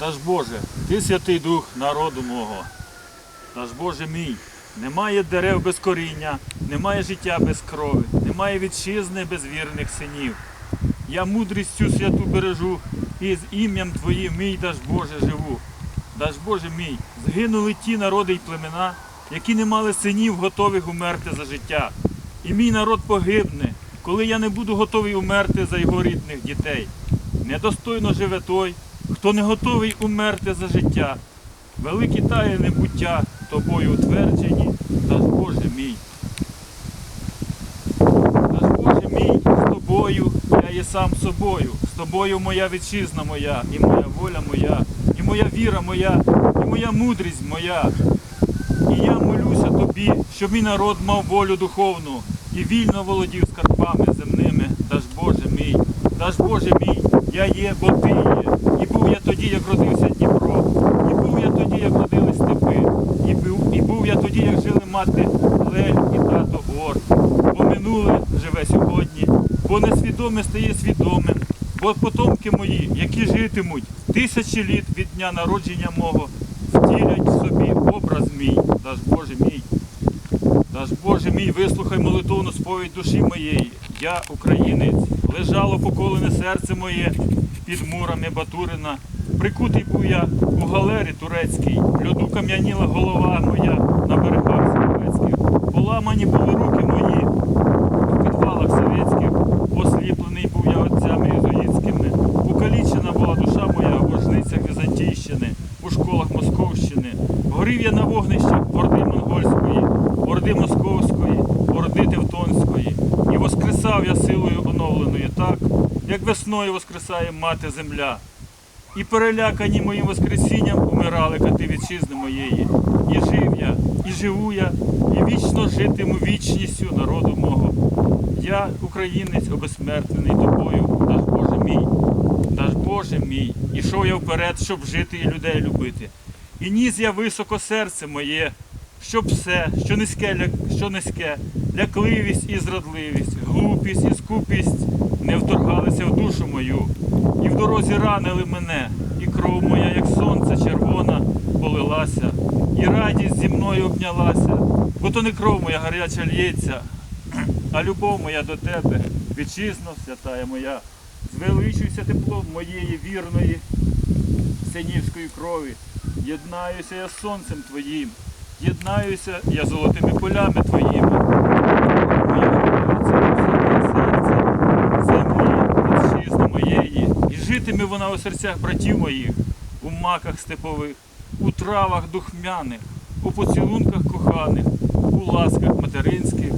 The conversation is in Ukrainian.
Даж Боже, ти святий дух народу мого. Даж Боже мій, немає дерев без коріння, немає життя без крови, немає вітчизни без вірних синів. Я мудрість цю святу бережу, і з ім'ям Твоїм мій даж Боже живу. Даж Боже мій, згинули ті народи й племена, які не мали синів, готових умерти за життя. І мій народ погибне, коли я не буду готовий умерти за його рідних дітей. Недостойно живе той, хто не готовий умерти за життя. Великі тайни буття тобою утверджені, даж Боже мій. Даж Боже мій, з тобою я є сам собою, з тобою моя вітчизна моя, і моя воля моя, і моя віра моя, і моя мудрість моя. І я молюся тобі, щоб мій народ мав волю духовну і вільно володів скарбами земними. Даж Боже мій, даж Боже мій, я є, бо ти був я тоді, як родився Дніпро, і був я тоді, як родили степи, і був, і був я тоді, як жили мати Лель і тато Ор. Бо минуле живе сьогодні, бо несвідоме стає свідомим, бо потомки мої, які житимуть тисячі літ від дня народження мого, втілять в собі образ мій, даж Боже мій. Даж Боже мій, вислухай молитовну сповідь душі моєї. Я, українець, лежало поколене серце моє під мурами Батурина. Прикутий був я у галері турецькій, льоду кам'яніла голова моя на берегах Соловецьких. Поламані були руки мої у підвалах совєтських, осліплений був я отцями єзуїтськими. Покалічена була душа моя у вожницях Візантійщини, у школах Московщини. Горів я на вогнищах Орди Монгольської, Орди Московської, Орди Тевтонської. І воскресав я силою як весною воскресає мати земля. І перелякані моїм воскресінням умирали кати вітчизни моєї. І жив я, і живу я, і вічно житиму вічністю народу мого. Я, українець, обезсмертнений тобою, даж Боже мій, даж Боже мій, ішов я вперед, щоб жити і людей любити. І ніс я високо серце моє, щоб все, що низьке, що низьке, лякливість і зрадливість, глупість і скупість не вторгалися в душу мою, і в дорозі ранили мене, і кров моя, як сонце червона, полилася, і радість зі мною обнялася, бо то не кров моя гаряча лється, а любов моя до тебе, вітчизно святая моя, звеличуйся теплом моєї вірної синівської крові. Єднаюся я з сонцем твоїм, єднаюся я золотими полями твоїми. Житиме вона у серцях братів моїх, у маках степових, у травах духмяних, у поцілунках коханих, у ласках материнських